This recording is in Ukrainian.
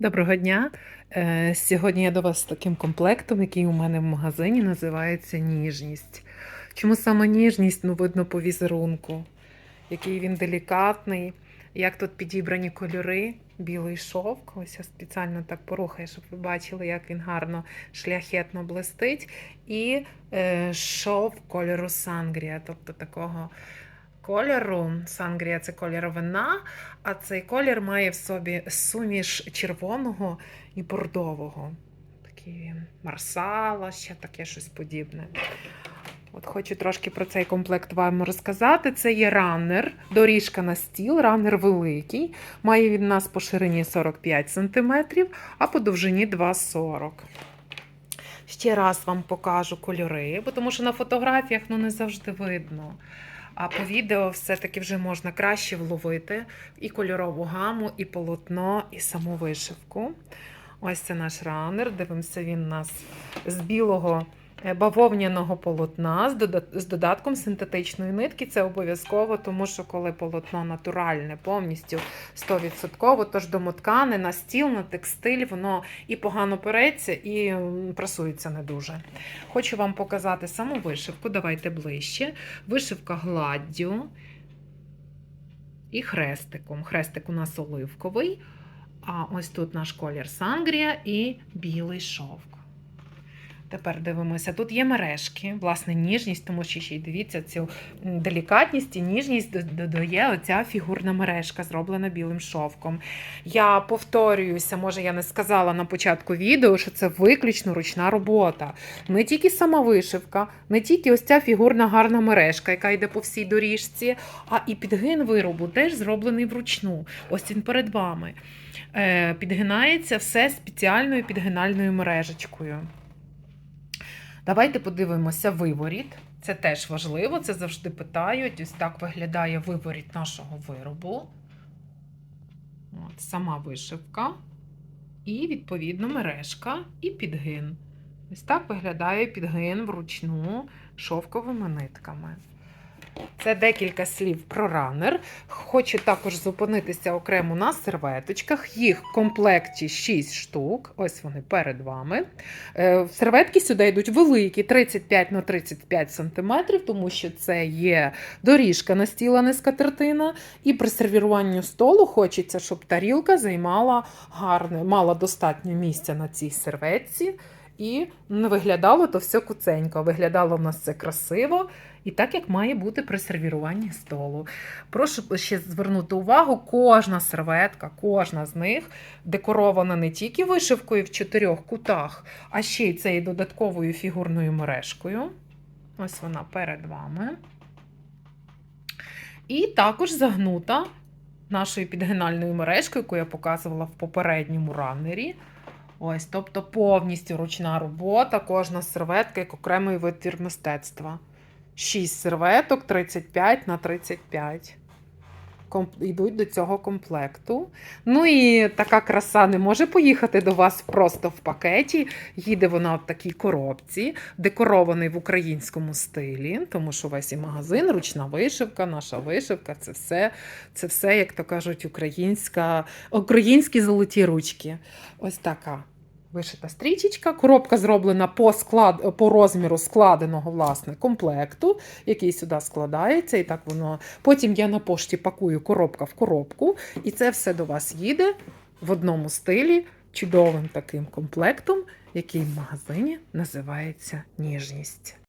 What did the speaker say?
Доброго дня! Е, Сьогодні я до вас з таким комплектом, який у мене в магазині називається ніжність. Чому саме ніжність? Ну, видно по візерунку, який він делікатний, як тут підібрані кольори, білий шовк. Ось я спеціально так порухаю, щоб ви бачили, як він гарно шляхетно блистить. І е, шов кольору сангрія, тобто такого кольору. Сангрія це кольор вина, а цей колір має в собі суміш червоного і бордового. Такий марсала, ще таке щось подібне. От хочу трошки про цей комплект вам розказати. Це є раннер, доріжка на стіл, раннер великий. Має від нас по ширині 45 см, а по довжині 2,40 Ще раз вам покажу кольори, бо тому що на фотографіях ну, не завжди видно. А по відео все-таки вже можна краще вловити і кольорову гаму, і полотно, і саму вишивку. Ось це наш ранер. Дивимося, він у нас з білого бавовняного полотна з додатком синтетичної нитки. Це обов'язково, тому що коли полотно натуральне, повністю 100%, тож домоткане на стіл, на текстиль, воно і погано переться, і прасується не дуже. Хочу вам показати саму вишивку. Давайте ближче. Вишивка гладдю і хрестиком. Хрестик у нас оливковий, а ось тут наш колір сангрія і білий шовк. Тепер дивимося, тут є мережки, власне, ніжність, тому що ще й дивіться, цю делікатність і ніжність додає оця фігурна мережка, зроблена білим шовком. Я повторююся, може, я не сказала на початку відео, що це виключно ручна робота. Не тільки сама вишивка, не тільки ось ця фігурна гарна мережка, яка йде по всій доріжці, а і підгин виробу теж зроблений вручну. Ось він перед вами. Е, Підгинається все спеціальною підгинальною мережечкою. Давайте подивимося виворіт. Це теж важливо, це завжди питають. Ось так виглядає виворіт нашого виробу. От, сама вишивка. І, відповідно, мережка і підгин. Ось так виглядає підгин вручну шовковими нитками. Це декілька слів про ранер. Хочу також зупинитися окремо на серветочках. Їх в комплекті 6 штук. Ось вони перед вами. Е, Серветки сюди йдуть великі, 35 на 35 см, тому що це є доріжка настілена скатертина. І при сервіруванні столу хочеться, щоб тарілка займала гарне, мала достатньо місця на цій серветці. І не виглядало то все куценько. Виглядало в нас це красиво і так, як має бути при сервіруванні столу. Прошу ще звернути увагу, кожна серветка, кожна з них декорована не тільки вишивкою в чотирьох кутах, а ще й цією додатковою фігурною мережкою. Ось вона перед вами. І також загнута нашою підгинальною мережкою, яку я показувала в попередньому раннері. Ось, тобто повністю ручна робота, кожна серветка як окремий витвір мистецтва. 6 серветок 35 на 35. Йдуть до цього комплекту. Ну і така краса не може поїхати до вас просто в пакеті. Їде вона в такій коробці, декорований в українському стилі, тому що весь і магазин, ручна вишивка, наша вишивка це все, це все, як то кажуть, українська, українські золоті ручки. Ось така. Вишита стрічечка, коробка зроблена по склад, по розміру складеного власне комплекту, який сюди складається, і так воно. Потім я на пошті пакую коробка в коробку, і це все до вас їде в одному стилі, чудовим таким комплектом, який в магазині називається ніжність.